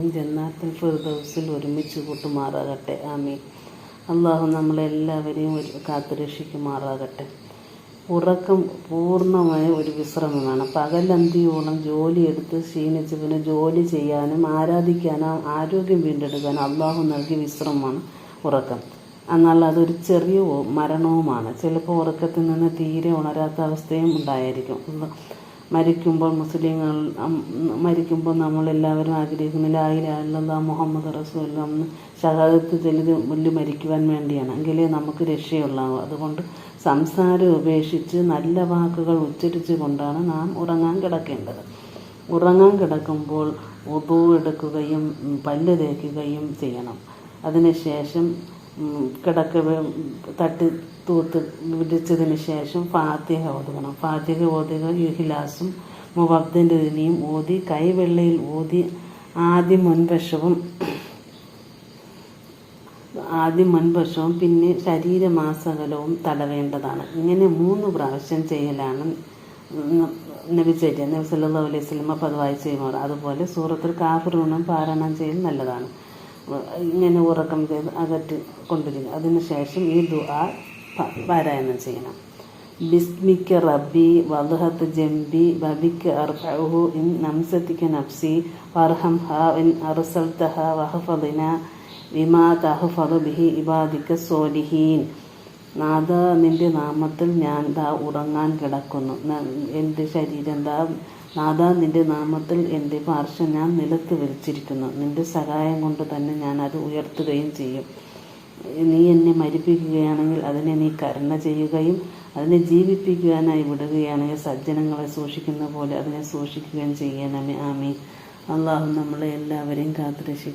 ജന്നാത്തിൽ ഫിർദൗസിൽ ഒരുമിച്ച് കൂട്ടുമാറാകട്ടെ. ആമീൻ. അള്ളാഹു നമ്മളെല്ലാവരെയും ഒരു കാത്തുരക്ഷിക്കുമാറാകട്ടെ. ഉറക്കം പൂർണമായ ഒരു വിശ്രമമാണ്. പകലന്തിയോളം ജോലിയെടുത്ത് പിന്നെ ജോലി ചെയ്യാനും ആരാധിക്കാനും ആരോഗ്യം വീണ്ടെടുക്കാനും അള്ളാഹു നൽകിയ വിശ്രമമാണ് ഉറക്കം. എന്നാൽ അതൊരു ചെറിയ മരണവുമാണ്. ചിലപ്പോൾ ഉറക്കത്തിൽ നിന്ന് തീരെ ഉണരാത്ത അവസ്ഥയും ഉണ്ടായിരിക്കും. മരിക്കുമ്പോൾ മുസ്ലിങ്ങൾ മരിക്കുമ്പോൾ നമ്മളെല്ലാവരും ആഗ്രഹിക്കുന്നില്ല ആയിരം മുഹമ്മദ് റസൂൽ ഷഹാദത്ത് ചെല്ലിത് മുല്ല് മരിക്കുവാൻ വേണ്ടിയാണ്. എങ്കിലേ നമുക്ക് രക്ഷയുള്ളാവൂ. അതുകൊണ്ട് സംസാരം ഉപേക്ഷിച്ച് നല്ല വാക്കുകൾ ഉച്ചരിച്ചു കൊണ്ടാണ് നാം ഉറങ്ങാൻ കിടക്കേണ്ടത്. ഉറങ്ങാൻ കിടക്കുമ്പോൾ ഉതു എടുക്കുകയും പല്ല് തേക്കുകയും ചെയ്യണം. അതിനുശേഷം കിടക്ക തട്ടി തൂത്ത് വിരിച്ചതിന് ശേഷം ഫാത്തിഹ ഓതുകണം. ഫാത്തിഹ ഓതുക യുഹിലാസും മുബബ്ദിന്റെ ദിനിയും ഓതി കൈവെള്ളയിൽ ഓതി ആദ്യ മുൻവശവും ആദ്യം മുൻവശവും പിന്നെ ശരീരമാസകലവും തടവേണ്ടതാണ്. ഇങ്ങനെ മൂന്ന് പ്രാവശ്യം ചെയ്യലാണ് നബി ചര്യ നബി അലൈഹി സ്വലമ്മ പതിവായി ചെയ്യുന്നവർ. അതുപോലെ സൂറത്തിൽ കാഫിറൂണും പാരായണം ചെയ്യൽ നല്ലതാണ്. ഇങ്ങനെ ഉറക്കം ചെയ്ത് അകറ്റി കൊണ്ടിരിക്കുക അതിനുശേഷം ഈ ദുആ പാരായണം ചെയ്യണം. ബിസ്മിക്ക് റബ്ബി വധഹത്ത് ജംബി ബബിക്ക് അർഹു ഇൻ നംസത്തിക്ക് നഫ്സി വർഹം ഹ ഇൻ അർസൽതഹ വഹഫദിന വിമാ തഹഫദു ബിഹി ഇബാദിക്ക് സോലിഹീൻ. നാഥ നിന്റെ നാമത്തിൽ ഞാൻ ദാ ഉറങ്ങാൻ കിടക്കുന്നു. എന്റെ ശരീരം ദാ നാഥ നിന്റെ നാമത്തിൽ എന്റെ പാർശ്വം ഞാൻ നിലത്ത് വിരിച്ചിരിക്കുന്നു. നിന്റെ സഹായം കൊണ്ട് തന്നെ ഞാൻ അത് ഉയർത്തുകയും ചെയ്യും. നീ എന്നെ മരിപ്പിക്കുകയാണെങ്കിൽ അതിനെ നീ കരുണ ചെയ്യുകയും അതിനെ ജീവിപ്പിക്കുവാനായി വിടുകയാണെങ്കിൽ സജ്ജനങ്ങളെ സൂക്ഷിക്കുന്ന പോലെ അതിനെ സൂക്ഷിക്കുകയും ചെയ്യണമേ. ആമീൻ. അള്ളാഹു നമ്മളെ എല്ലാവരെയും കാത്തുരക്ഷിക്കും.